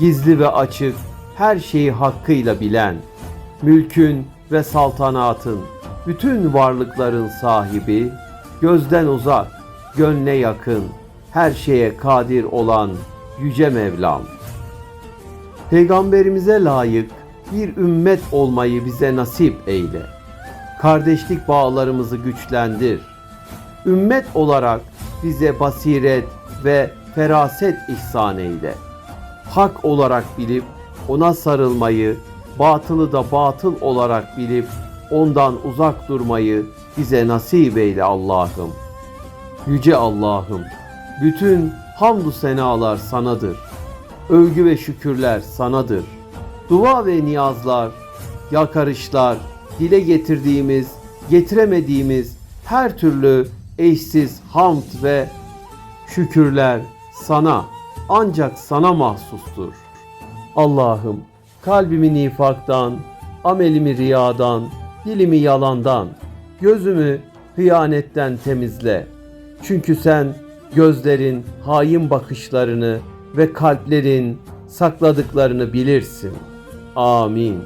gizli ve açık, her şeyi hakkıyla bilen, mülkün ve saltanatın, bütün varlıkların sahibi, gözden uzak, gönle yakın, her şeye kadir olan Yüce Mevlam. Peygamberimize layık bir ümmet olmayı bize nasip eyle. Kardeşlik bağlarımızı güçlendir. Ümmet olarak bize basiret ve feraset ihsan eyle. Hak olarak bilip ona sarılmayı, batılı da batıl olarak bilip ondan uzak durmayı bize nasip eyle Allah'ım. Yüce Allah'ım, bütün hamdü senalar sanadır. Övgü ve şükürler sanadır. Dua ve niyazlar, yakarışlar, dile getirdiğimiz, getiremediğimiz her türlü eşsiz hamd ve şükürler sana ancak sana mahsustur. Allah'ım kalbimi nifaktan, amelimi riyadan, dilimi yalandan, gözümü hıyanetten temizle. Çünkü sen gözlerin hain bakışlarını ve kalplerin sakladıklarını bilirsin. Amin.